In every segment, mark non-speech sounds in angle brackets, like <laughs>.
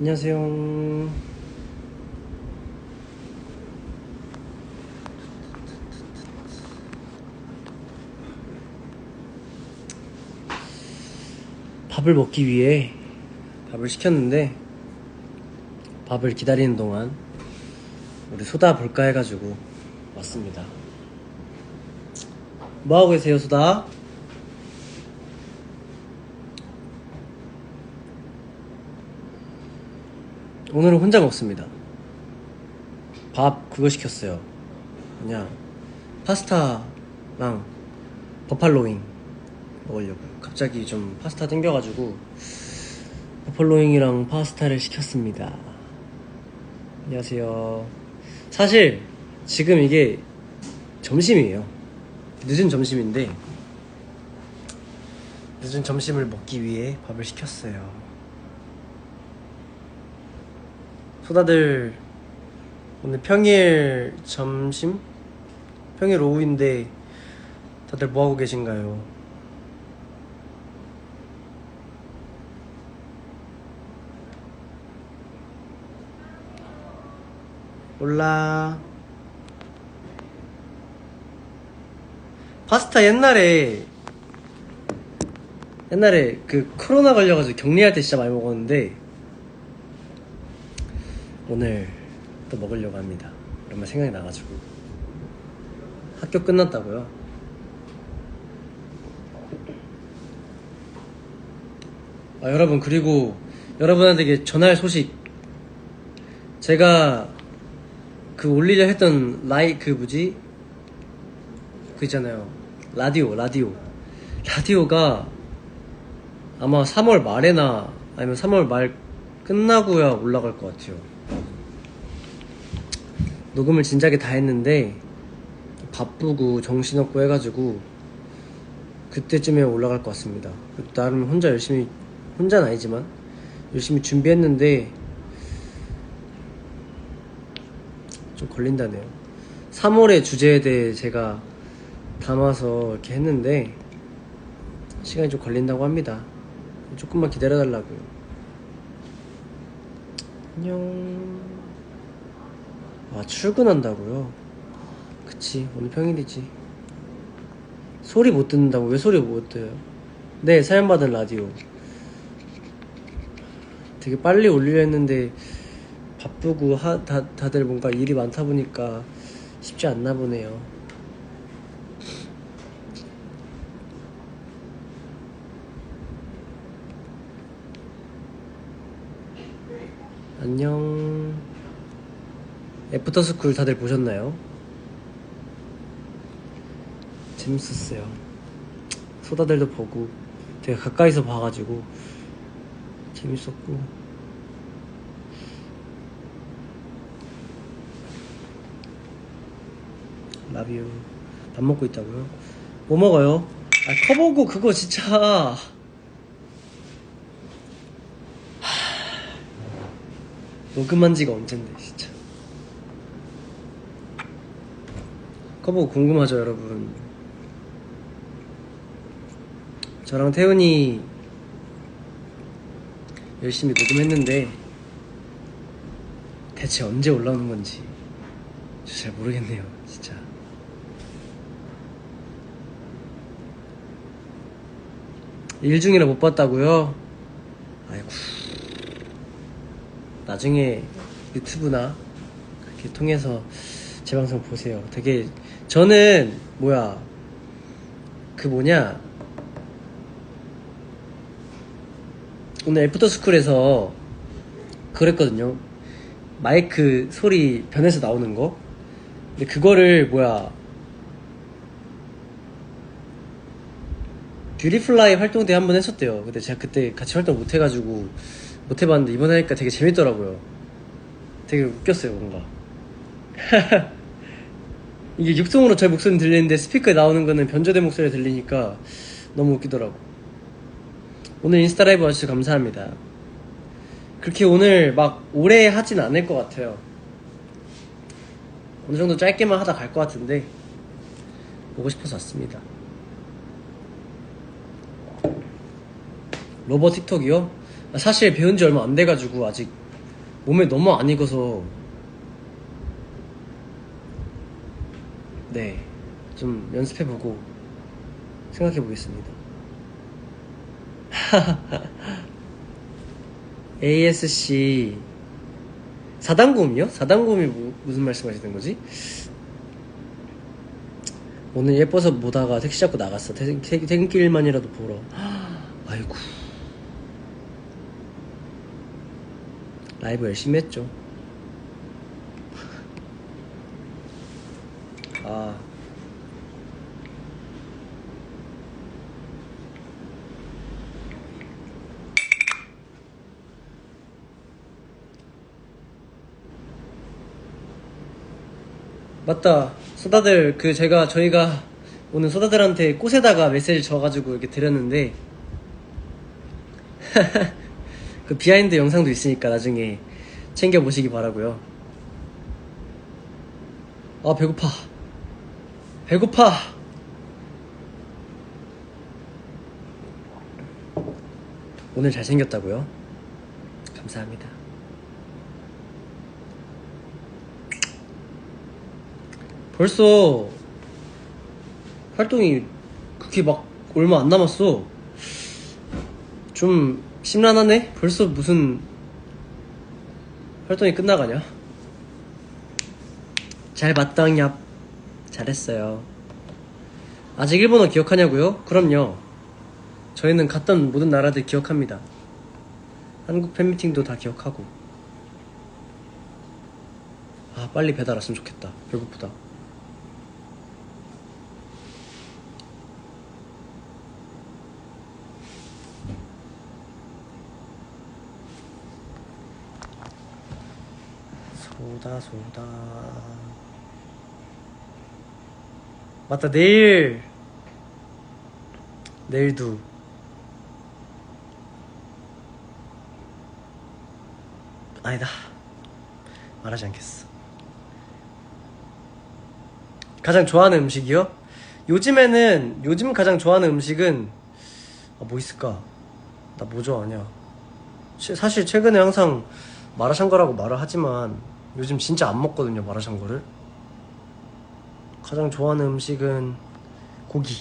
안녕하세요. 밥을 먹기 위해 밥을 시켰는데 밥을 기다리는 동안 우리 소다 볼까 해가지고 왔습니다. 뭐 하고 계세요, 소다? 오늘은 혼자 먹습니다. 밥 그거 시켰어요. 뭐냐 파스타랑 버팔로잉 먹으려고. 갑자기 좀 파스타 땡겨가지고 버팔로잉이랑 파스타를 시켰습니다. 안녕하세요. 사실 지금 이게 점심이에요. 늦은 점심인데 늦은 점심을 먹기 위해 밥을 시켰어요. 소다들 오늘 평일 점심? 평일 오후인데 다들 뭐 하고 계신가요? 몰라. 파스타 옛날에 옛날에 그 코로나 걸려가지고 격리할 때 진짜 많이 먹었는데 오늘 또 먹으려고 합니다. 오랜만에 생각이 나가지고. 학교 끝났다고요? 아 여러분 그리고 여러분한테 전할 소식. 제가 그 올리려 했던 라이 그 뭐지? 그 있잖아요. 라디오 라디오. 라디오가 아마 3월 말에나 아니면 3월 말 끝나고야 올라갈 것 같아요 녹음을 진작에 다 했는데 바쁘고 정신없고 해가지고 그때쯤에 올라갈 것 같습니다 나름 혼자 열심히 혼자는 아니지만 열심히 준비했는데 좀 걸린다네요. 3월의 주제에 대해 제가 담아서 이렇게 했는데 시간이 좀 걸린다고 합니다. 조금만 기다려달라고요. 안녕. 아, 출근한다고요? 그치, 오늘 평일이지. 소리 못 듣는다고? 왜 소리 못 들어요? 네, 사연 받은 라디오. 되게 빨리 올리려 했는데 바쁘고 하, 다, 다들 뭔가 일이 많다 보니까 쉽지 않나 보네요. 안녕. 애프터스쿨 다들 보셨나요? 재밌었어요. 소다들도 보고 되게 가까이서 봐가지고 재밌었고 라비유 밥 먹고 있다고요? 뭐 먹어요? 아 커보고 그거 진짜 하... 녹음한 지가 언젠데 진짜 커보고 궁금하죠 여러분. 저랑 태훈이 열심히 녹음했는데 대체 언제 올라오는 건지 잘 모르겠네요 진짜. 일 중이라 못 봤다고요? 아이고 나중에 유튜브나 그렇게 통해서 제 방송 보세요. 되게 저는 뭐야 그 뭐냐 오늘 애프터스쿨에서 그랬거든요 마이크 소리 변해서 나오는 거 근데 그거를 뭐야 뷰티플라이 활동 때 한 번 했었대요. 근데 제가 그때 같이 활동 못 해가지고 못 해봤는데 이번에 하니까 되게 재밌더라고요. 되게 웃겼어요, 뭔가. <laughs> 이게 육성으로 제 목소리 들리는데 스피커에 나오는 거는 변조된 목소리 들리니까 너무 웃기더라고. 오늘 인스타 라이브 와주셔서 감사합니다. 그렇게 오늘 막 오래 하진 않을 것 같아요. 어느 정도 짧게만 하다 갈 것 같은데 보고 싶어서 왔습니다. 로버 틱톡이요? 사실 배운 지 얼마 안 돼가지고 아직 몸에 너무 안 익어서 네, 좀 연습해보고 생각해보겠습니다. <laughs> ASC 4단곰이요? 4단곰이 뭐- 무슨 말씀하시는 거지? 오늘 예뻐서 보다가 택시 잡고 나갔어. 퇴- 퇴- 퇴근길만이라도 보러. <gasps> 아이고. 라이브 열심히 했죠. 아. 맞다. 소다들 그 제가 저희가 오늘 소다들한테 꽃에다가 메시지 줘가지고 이렇게 드렸는데 <laughs> 그 비하인드 영상도 있으니까 나중에 챙겨 보시기 바라고요. 아 배고파. 배고파. 오늘 잘생겼다고요? 감사합니다. 벌써 활동이 그렇게 막 얼마 안 남았어. 좀 심란하네? 벌써 무슨 활동이 끝나가냐? 잘 봤당 얍. 잘했어요. 아직 일본어 기억하냐고요? 그럼요. 저희는 갔던 모든 나라들 기억합니다. 한국 팬미팅도 다 기억하고. 아, 빨리 배달 왔으면 좋겠다. 배고프다. 소다 소다 맞다 내일 내일도 아니다 말하지 않겠어 가장 좋아하는 음식이요? 요즘에는 요즘 가장 좋아하는 음식은 아, 뭐 있을까? 나 뭐 좋아하냐? 최- 사실 최근에 항상 마라샹궈라고 말을 하지만 요즘 진짜 안 먹거든요 마라샹궈를 가장 좋아하는 음식은 고기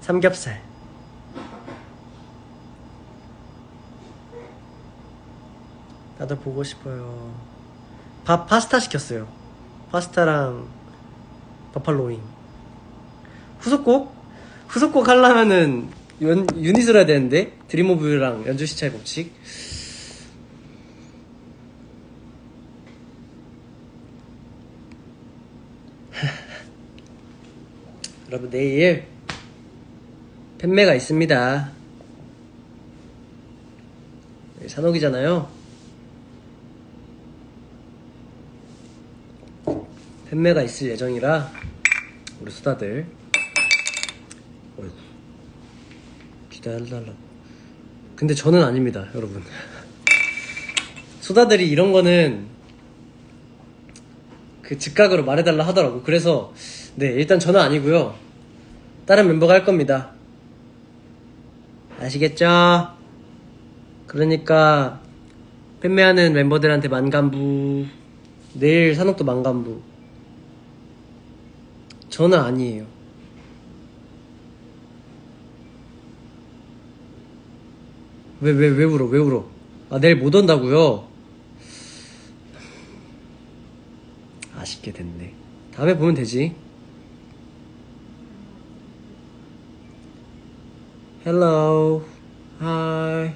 삼겹살. 나도 보고 싶어요. 밥 파스타 시켰어요. 파스타랑 버팔로잉. 후속곡? 후속곡 하려면은 연, 유닛을 해야 되는데? 드림 오브 유랑 연주 시차의 법칙 여러분 내일 팬매가 있습니다. 내일 산옥이잖아요. 팬매가 있을 예정이라 우리 수다들 어이구 기다려달라. 근데 저는 아닙니다, 여러분. <laughs> 수다들이 이런 거는 그 즉각으로 말해달라 하더라고. 그래서 네 일단 저는 아니고요. 다른 멤버가 할 겁니다. 아시겠죠? 그러니까 팬매하는 멤버들한테 만감부. 내일 산옥도 만감부. 저는 아니에요. 왜, 왜, 왜 울어? 왜 울어? 아, 내일 못 온다고요? 아쉽게 됐네. 다음에 보면 되지. Hello. Hi.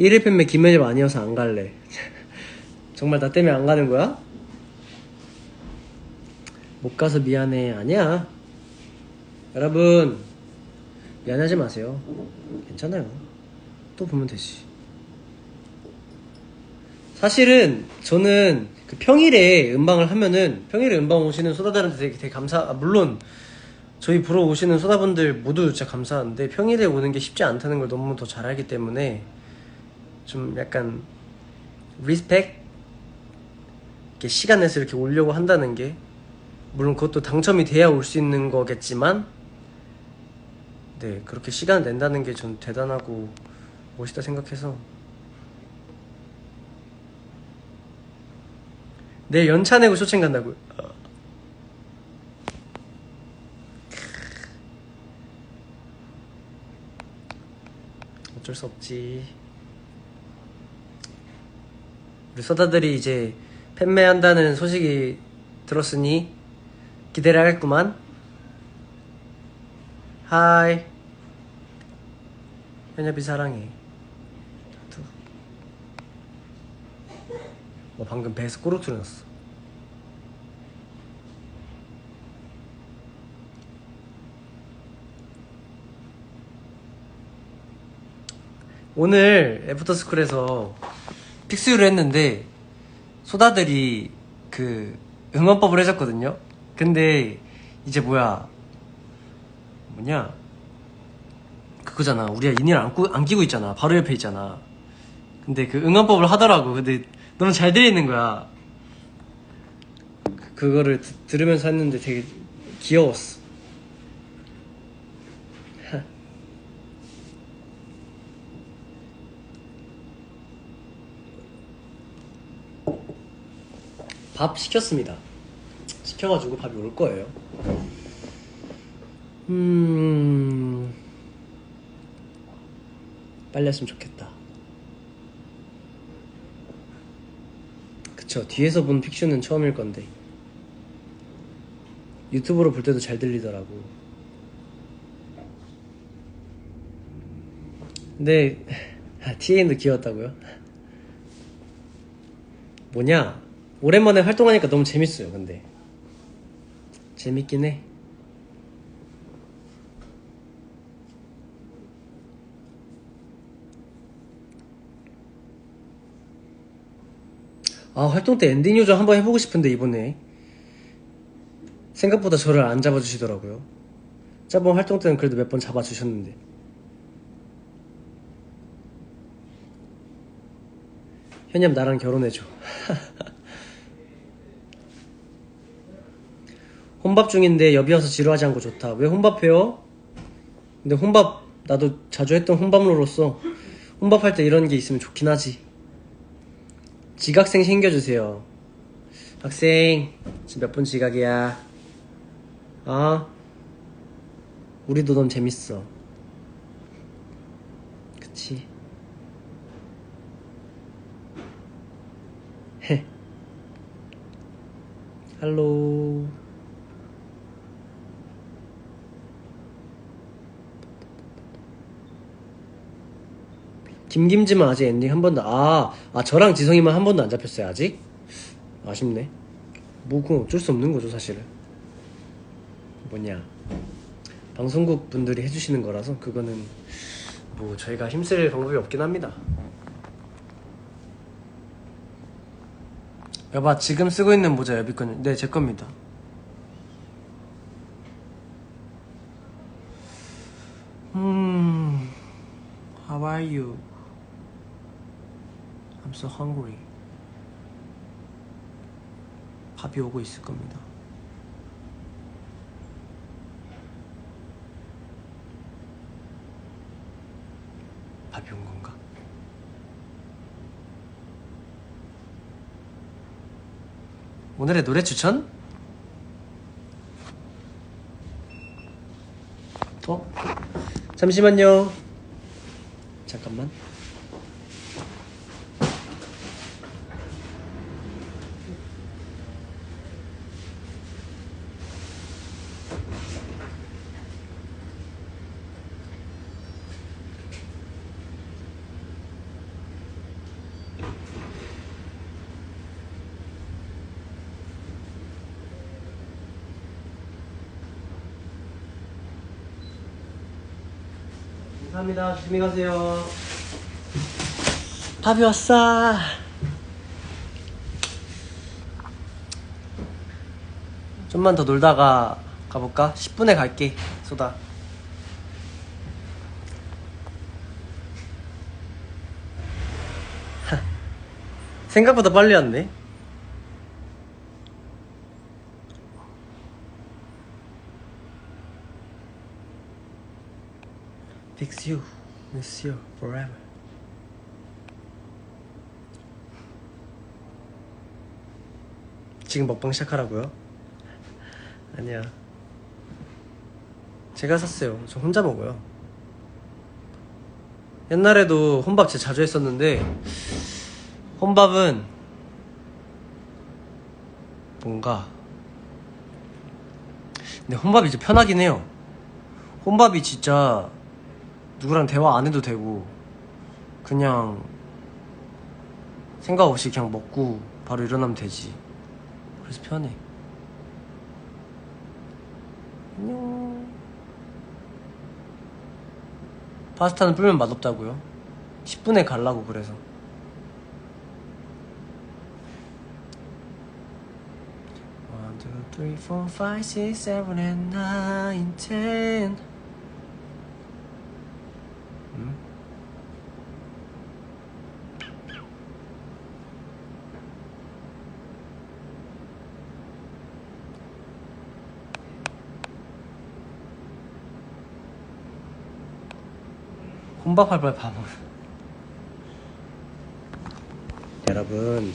1일 팬매 김매점 아니어서 안 갈래. <laughs> 정말 나 때문에 안 가는 거야? 못 가서 미안해. 아니야. 여러분 미안하지 마세요. 괜찮아요. 또 보면 되지. 사실은 저는 그 평일에 음방을 하면은 평일에 음방 오시는 소다들한테 되게, 되게 감사. 아, 물론 저희 보러 오시는 소다분들 모두 진짜 감사한데 평일에 오는 게 쉽지 않다는 걸 너무 더 잘 알기 때문에 좀 약간 리스펙 이렇게 시간 내서 이렇게 오려고 한다는 게 물론 그것도 당첨이 돼야 올 수 있는 거겠지만 네 그렇게 시간 낸다는 게 전 대단하고 멋있다 생각해서. 내일 연차 내고 쇼챔 간다고요 어쩔 수 없지. 우리 소다들이 이제 팬매한다는 소식이 들었으니 기대를 하겠구만. 하이. 현엽이 사랑해. 투. 어, 방금 배에서 꼬르투 났어 오늘 애프터스쿨에서 픽스유를 했는데 소다들이 그 응원법을 해줬거든요. 근데 이제 뭐야 뭐냐 그거잖아. 우리가 인을 안, 끼- 안 끼고 있잖아. 바로 옆에 있잖아. 근데 그 응원법을 하더라고. 근데 너무 잘 들리는 거야. 그- 그거를 드- 들으면서 했는데 되게 귀여웠어. 밥 시켰습니다. 시켜가지고 밥이 올 거예요. 음, 빨리 했으면 좋겠다. 그쵸. 뒤에서 본 픽슈는 처음일 건데. 유튜브로 볼 때도 잘 들리더라고. 근데, <laughs> TAN도 귀여웠다고요? 뭐냐? 오랜만에 활동하니까 너무 재밌어요, 근데. 재밌긴 해. 아, 활동 때 엔딩 요정 한번 해보고 싶은데, 이번에. 생각보다 저를 안 잡아주시더라고요. 저번 활동 때는 그래도 몇 번 잡아주셨는데. 현엽 나랑 결혼해줘. <laughs> 혼밥 중인데 여비 와서 지루하지 않고 좋다. 왜 혼밥해요? 근데 혼밥 나도 자주 했던 혼밥로로서 혼밥할 때 이런 게 있으면 좋긴 하지. 지각생 챙겨주세요. 학생 지금 몇 분 지각이야? 어? 우리도 너무 재밌어. 그치? 헤. 할로. 김김지만 아직 엔딩 한 번도 아, 아 저랑 지성이만 한 번도 안 잡혔어요 아직? 아쉽네. 뭐 그건 어쩔 수 없는 거죠 사실은. 뭐냐. 방송국 분들이 해주시는 거라서 그거는 뭐 저희가 힘쓸 방법이 없긴 합니다. 여봐 지금 쓰고 있는 모자 여비 거는 네제 겁니다 음 How are you? I'm so hungry. 밥이 오고 있을 겁니다. 밥이 온 건가? 오늘의 노래 추천? 어? 잠시만요. 잠깐만. 감사합니다. 조심히 가세요. 밥이 왔어. 좀만 더 놀다가 가볼까? 10분에 갈게, 소다. 생각보다 빨리 왔네. Fix you, miss you forever. 지금 먹방 시작하라고요? 아니야. 제가 샀어요. 저 혼자 먹어요. 옛날에도 혼밥 진짜 자주 했었는데 혼밥은 뭔가 근데 혼밥이 이제 편하긴 해요. 혼밥이 진짜 누구랑 대화 안 해도 되고 그냥 생각 없이 그냥 먹고 바로 일어나면 되지. 그래서 편해. 안녕. 파스타는 불면 맛없다고요? 10분에 갈라고 그래서. One, two, three. 혼밥할 밥은 여러분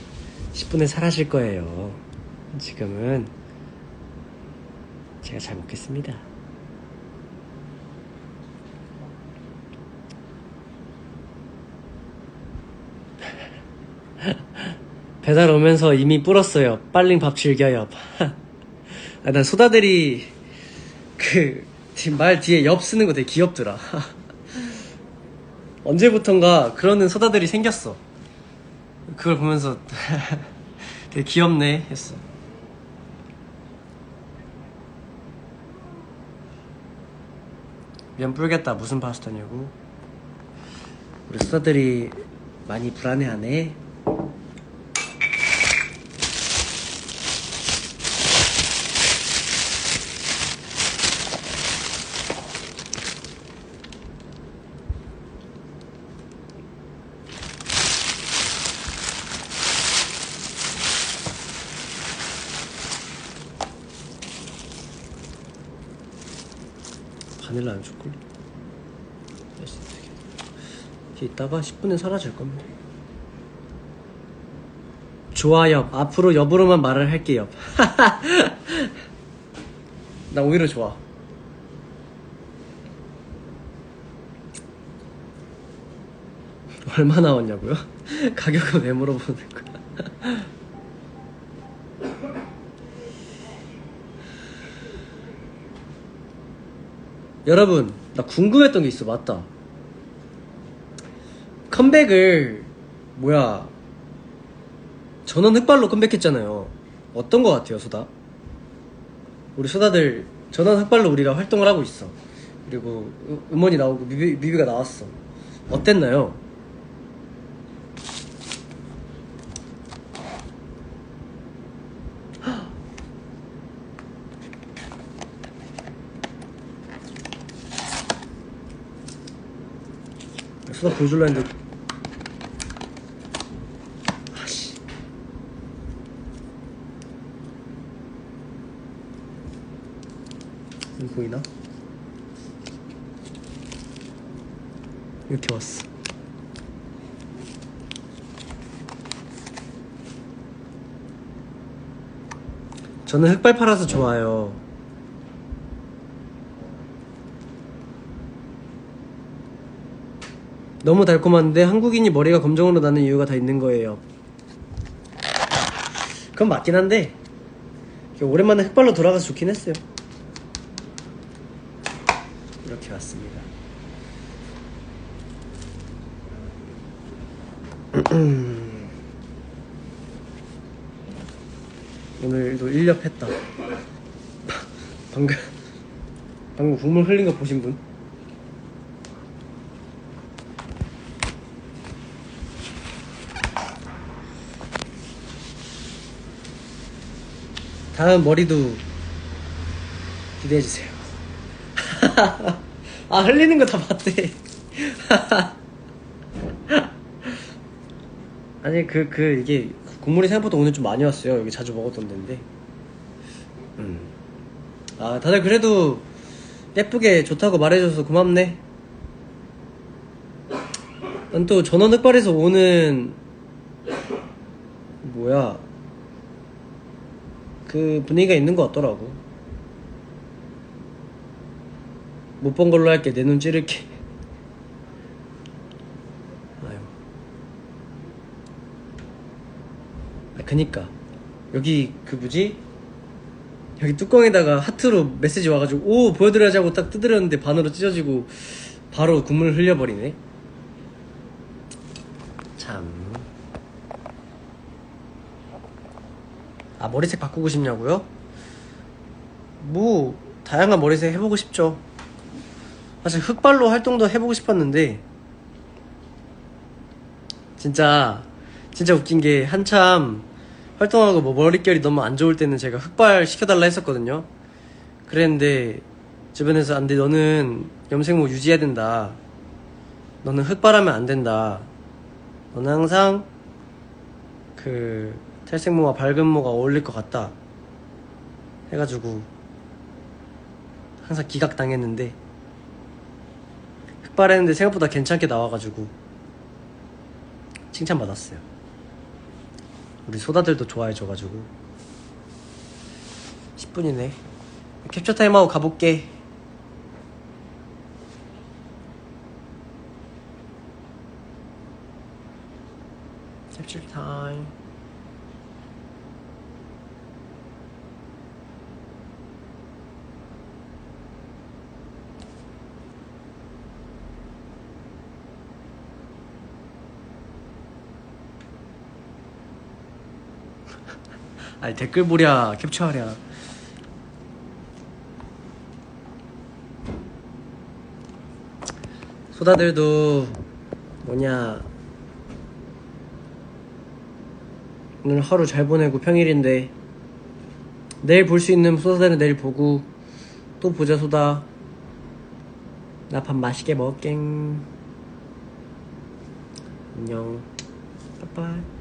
10분에 사라질 거예요. 지금은 제가 잘 먹겠습니다. <laughs> 배달 오면서 이미 불었어요. 빨리 밥 즐겨요. <laughs> 아, 난 소다들이 그 말 뒤에 엽 쓰는 거 되게 귀엽더라 <laughs> 언제부턴가 그러는 소다들이 생겼어. 그걸 보면서 <laughs> 되게 귀엽네 했어. 면 불겠다 무슨 파스타냐고. 우리 소다들이 많이 불안해하네. 바닐라 안 초콜릿. 이렇게 있다가 10분에 사라질 겁니다. 좋아요. 앞으로 엽으로만 말을 할게요. <laughs> 나 오히려 좋아. <laughs> 얼마 나왔냐고요? <laughs> 가격은 왜 물어보는 거야? 여러분, 나 궁금했던 게 있어, 맞다. 컴백을, 뭐야, 전원 흑발로 컴백했잖아요. 어떤 거 같아요, 소다? 우리 소다들 전원 흑발로 우리가 활동을 하고 있어. 그리고 음- 음원이 나오고 뮤비, 뮤비가 나왔어. 어땠나요? 보여줄라 했는데 아씨. 이거 보이나? 이렇게 왔어. 저는 흑발 팔아서 좋아요 너무 달콤한데 한국인이 머리가 검정으로 나는 이유가 다 있는 거예요. 그건 맞긴 한데 오랜만에 흑발로 돌아가서 좋긴 했어요. 이렇게 왔습니다. <clears throat> 오늘도 일렵했다. <laughs> 방금 방금 국물 흘린 거 보신 분? 다음 머리도 기대해 주세요. <laughs> 아 흘리는 거 다 봤대. <laughs> 아니 그그 이게 국물이 생각보다 오늘 좀 많이 왔어요. 여기 자주 먹었던 데인데. 음. 아 다들 그래도 예쁘게 좋다고 말해줘서 고맙네. 난 또 전원 흑발에서 오는 뭐야 그 분위기가 있는 것 같더라고. 못 본 걸로 할게 내 눈 찌를게. 아유. 아 그니까 여기 그 뭐지 여기 뚜껑에다가 하트로 메시지 와가지고 오 보여드려야지 하고 딱 뜯으려는데 반으로 찢어지고 바로 국물 흘려버리네 참. 아, 머리색 바꾸고 싶냐고요? 뭐, 다양한 머리색 해보고 싶죠. 사실 흑발로 활동도 해보고 싶었는데, 진짜, 진짜 웃긴 게 한참 활동하고 뭐 머릿결이 너무 안 좋을 때는 제가 흑발 시켜달라 했었거든요. 그랬는데, 주변에서 안 돼, 너는 염색모 유지해야 된다. 너는 흑발하면 안 된다. 너는 항상 그 탈색 모와 밝은 모가 어울릴 것 같다. 해가지고 항상 기각당했는데 흑발했는데 생각보다 괜찮게 나와가지고 칭찬받았어요. 우리 소다들도 좋아해줘가지고. 10분이네. 캡처 타임하고 가볼게. 캡처 타임 아니 댓글 보랴 캡처하랴. 소다들도 뭐냐. 오늘 하루 잘 보내고 평일인데 내일 볼 수 있는 소다들은 내일 보고 또 보자 소다. 나 밥 맛있게 먹을게. 안녕. 빠빠이